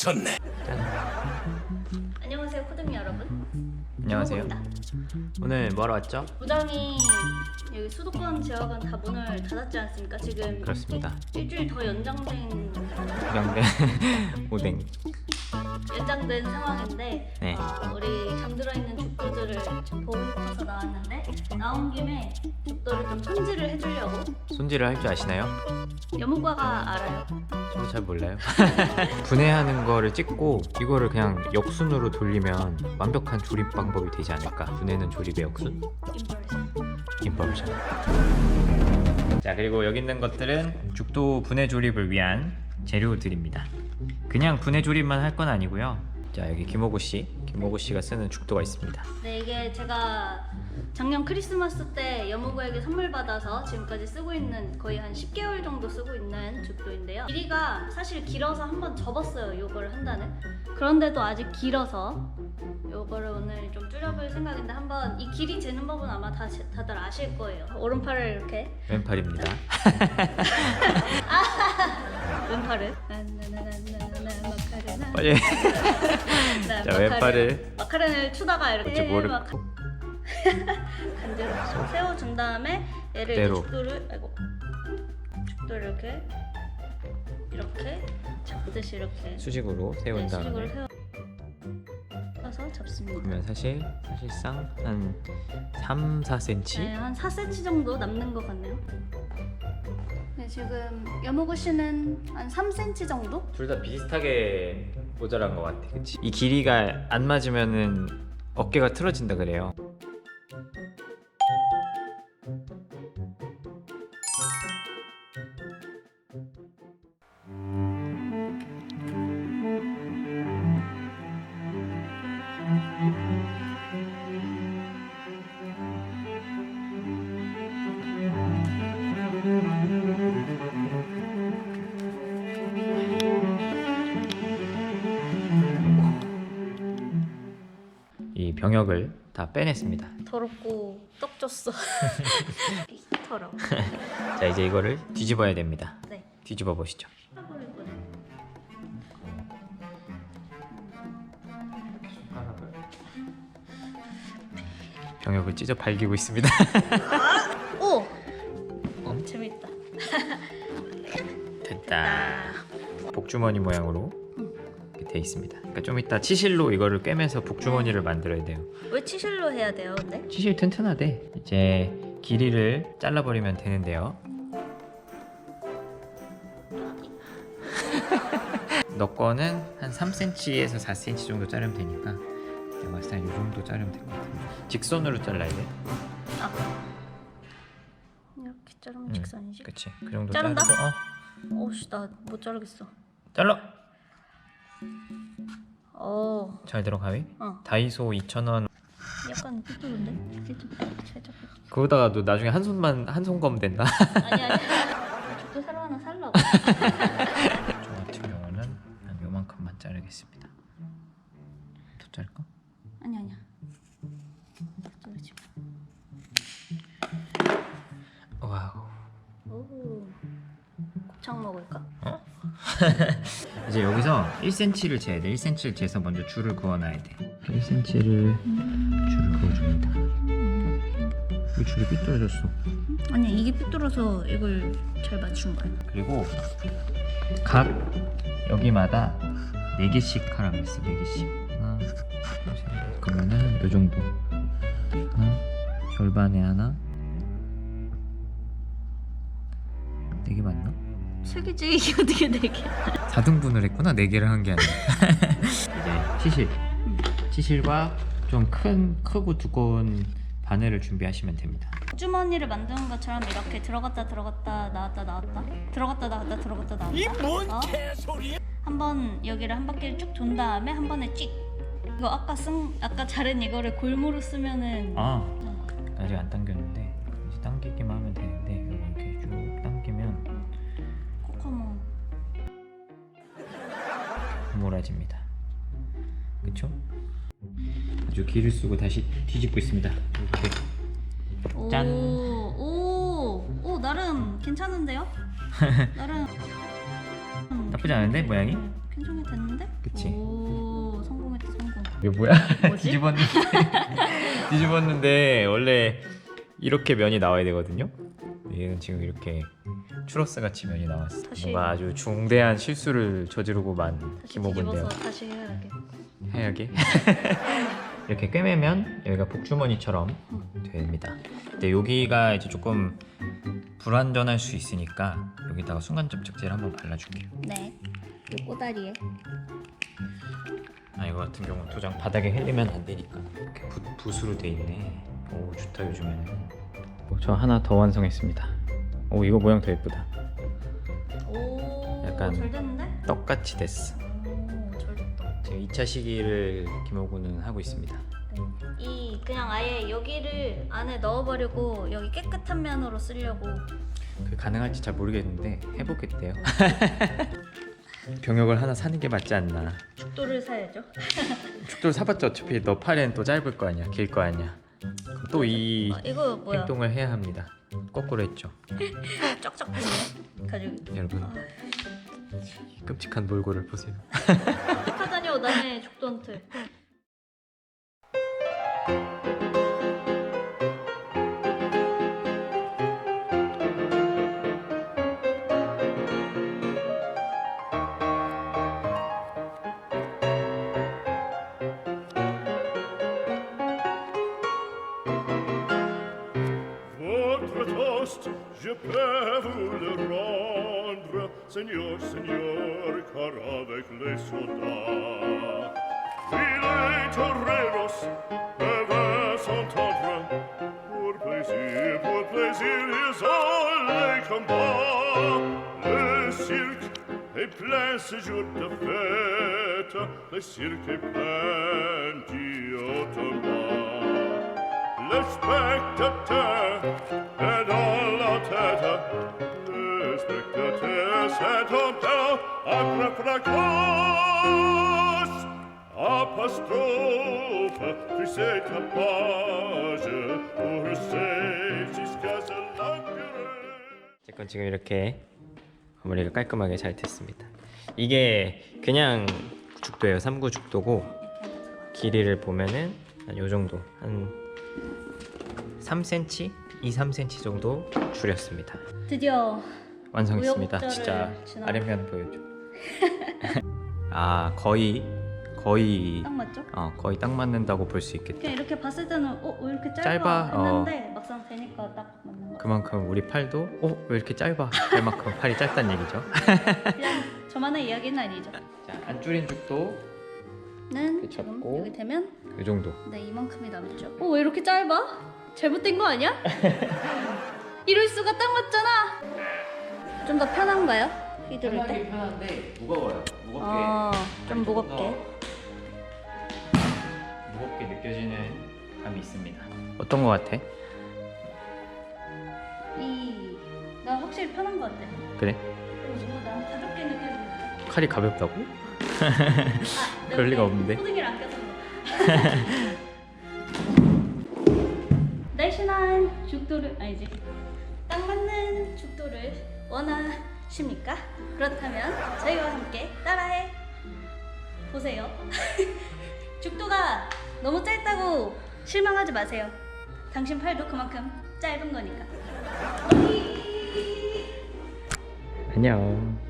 자빠졌네. 안녕하세요, 코드미 여러분. 안녕하세요. 오늘 뭐하러 왔죠? 무당이 여기 수도권 지역은 다 문을 닫았지 않습니까? 지금 그렇습니다. 일주일 더 연장된 양대 오뎅. 연장된 상황인데 네. 어, 우리 잠들어 있는 죽도들을 좀 보고 싶어서 나왔는데 나온 김에 죽도를 좀 손질을 해주려고 손질을 할 줄 아시나요? 여무과가 알아요. 저도 잘 몰라요. 분해하는 거를 찍고 이거를 그냥 역순으로 돌리면 완벽한 조립 방법이 되지 않을까. 분해는 조립의 역순. 인버전. 자 그리고 여기 있는 것들은 죽도 분해 조립을 위한 재료들입니다. 그냥 분해 조립만 할 건 아니고요. 자 여기 김호구 씨, 김호구 씨가 쓰는 죽도가 있습니다. 네 이게 제가 작년 크리스마스 때 여무구에게 선물 받아서 지금까지 쓰고 있는 거의 한 10개월 정도 쓰고 있는 죽도인데요 길이가 사실 길어서 한번 접었어요 요거를 한다는 그런데도 아직 길어서 요거를 오늘 좀 줄여볼 생각인데 한번 이 길이 재는 법은 아마 다, 다들 아실 거예요 오른팔을 이렇게 왼팔입니다. 왼팔을 나나나나나나 마카레나 빨리. 네, 자, 왼팔을. 마카렌을 추다가 이렇게 어째 모르- 막 간대로 세워 준 다음에 얘를 이제 그대로. 죽도를 아이고 죽도를 이렇게 이렇게 잡듯이 이렇게 수직으로 세운 네, 수직으로 다음에 세워 서 잡습니다. 그러면 사실 사실상 한 3, 4cm 네, 한 4cm 정도 남는 것 같네요. 네, 지금 여모구 씨는 한 3cm 정도? 둘 다 비슷하게 모자란 것 같아. 그치? 이 길이가 안 맞으면은 어깨가 틀어진다 그래요. 병역을 다 빼냈습니다. 더럽고 떡 줬어. 더러워. 자 이제 이거를 뒤집어야 됩니다. 네. 뒤집어 보시죠. 병역을 찢어 발기고 있습니다. 오! 어, 재밌다. 됐다. 복주머니 모양으로 돼 있습니다. 그러니까 좀 이따 치실로 이거를 꿰매서 복주머니를 만들어야 돼요. 왜 치실로 해야 돼요, 근데? 치실 튼튼하대. 이제 길이를 잘라버리면 되는데요. 너 거는 한 3cm에서 4cm 정도 자르면 되니까 내가 봤을 때이 정도 자르면 될 것 같아요. 직선으로 잘라야 돼. 아. 이렇게 자르면 음, 직선이지? 그치. 그 정도 자른다? 자르고 어, 오씨, 나 못 자르겠어. 잘라. 어, 잘 들어 가위. 어. 다이소 2,000원. 약간 삐뚤는데? 삐뚤, 살짝. 그거다가 너 나중에 한 손만 한 손검 된다. 아니, 아니. 죽도 새로 하나 살라고. 저 같은 경우는 한 요만큼만 자르겠습니다. 더 자를까? 아니, 아니야. 자르지 마. 와우. 오. 곱창 먹을까? 이제 여기서 1cm를 재야 돼. 1cm를 재서 먼저 줄을 그어놔야 돼. 1cm를 줄을 그어줍니다. 이 줄이 삐뚤어졌어. 아니야, 이게 삐뚤어서 이걸 잘 맞춘 거야. 그리고 각 여기마다 4개씩 하라고 했어. 4개씩. 하나, 둘, 셋. 그러면은 요 정도. 하나, 절반에 하나. 4개 맞나? 세 개지, 이게 어떻게 네 개? 4등분을 했구나. 4개를 한 게 아니라. 이제 치실. 치실과 좀 큰 크고 두꺼운 바늘을 준비하시면 됩니다. 주머니를 만드는 것처럼 이렇게 들어갔다 들어갔다 나왔다 나왔다 들어갔다 나왔다 들어갔다 나왔다 이뭔 어? 개소리야? 한번 여기를 한 바퀴를 쭉 돈 다음에 한 번에 찍 이거 아까 쓴 아까 자른 이거를 골무로 쓰면은 아, 어, 아직 안 당겼는데 모라집니다. 그쵸? 아주 기를 쓰고 다시 뒤집고 있습니다. 이렇게 짠. 오 오오 오, 나름 괜찮은데요? 나름 음, 나쁘지 않은데 모양이? 괜찮게 됐는데? 그치. 오 성공했다 성공. 이거 뭐야? 뒤집었는데 뒤집었는데 원래 이렇게 면이 나와야 되거든요. 얘는 지금 이렇게 추러스 같이 면이 나왔어. 다시. 뭔가 아주 중대한 실수를 저지르고 만 다시 김호근데요. 뒤집어서 다시 해야게. 해야게 이렇게 꿰매면 여기가 복주머니처럼 됩니다. 근데 여기가 이제 조금 불완전할 수 있으니까 여기다가 순간 접착제를 한번 발라줄게요. 네. 이 꼬다리에. 아 이거 같은 경우 는 도장 바닥에 흘리면 안 되니까 이렇게 붓, 붓으로 돼 있네. 오 좋다 요즘에는. 저 하나 더 완성했습니다. 오 이거 모양 더 예쁘다. 오. 약간- 잘 됐는데? 떡같이 됐어. 오, 잘 됐다. 지금 2차 시기를 김호구는 하고 있습니다. 네. 이 그냥 아예 여기를 안에 넣어버리고 여기 깨끗한 면으로 쓰려고. 그 가능할지 잘 모르겠는데 해보겠대요. 병역을 하나 사는 게 맞지 않나. 죽도를 사야죠. 죽돌 사봤자 어차피 너 팔에는 또 짧을 거 아니야, 길 거 아니야. 또이 아, 이거 뭐야? 행동을 해야 합니다. 거꾸로 했죠, 폈네. 가지고. 여러분. 아, 이 끔찍한 몰골을 보세요. 남의 죽돈틀. Votre je peux vous le rendre, Seigneur, Seigneur, car avec les soldats, les toreros peuvent s'entendre, pour plaisir, pour plaisir, ils ont les combats. Le cirque est plein ce jour de fête, le cirque est plein d'Iotoma. Le spectateur 어쨌건 지금 이렇게 마무리가 깔끔하게 잘 됐습니다. 이게 그냥 죽도예요. 삼구 죽도고 길이를 보면은 한 요 정도. 한 3cm, 2, 3cm 정도 줄였습니다. 드디어 완성했습니다. 진짜. 아랫면 보여줘. 아 거의 거의 딱 맞죠? 어 거의 딱 맞는다고 볼 수 있겠다. 그냥 이렇게 봤을 때는 어, 왜 이렇게 짧아, 짧아? 어. 했는데 막상 되니까 딱 맞는 거. 그만큼 우리 팔도 어왜 이렇게 짧아? 할 만큼 팔이 짧다는 얘기죠. 그냥 저만의 이야기는 아니죠. 자, 안 줄인 죽도 는 잡고. 여기 되면 이 정도. 네 이만큼이 남죠. 어, 왜 이렇게 짧아? 잘못된 거 아니야? 이럴 수가 딱 맞잖아. 좀 더 편한가요? 휘두를 때? 편한데 무거워요. 무겁게. 어, 좀 무겁게. 무겁게 느껴지는 감이 있습니다. 어떤 거 같아? 이, 나 확실히 편한 거 같아. 그래? 그리고 난 가볍게 느껴지는데. 칼이 가볍다고? 아, 그럴 리가 없는데. 호등이를 안 껴서 그런가. 날씬한 죽도를 아니지 딱 맞는 죽도를 원하십니까? 그렇다면 저희와 함께 따라해 보세요. 죽도가 너무 짧다고 실망하지 마세요. 당신 팔도 그만큼 짧은 거니까. 안녕.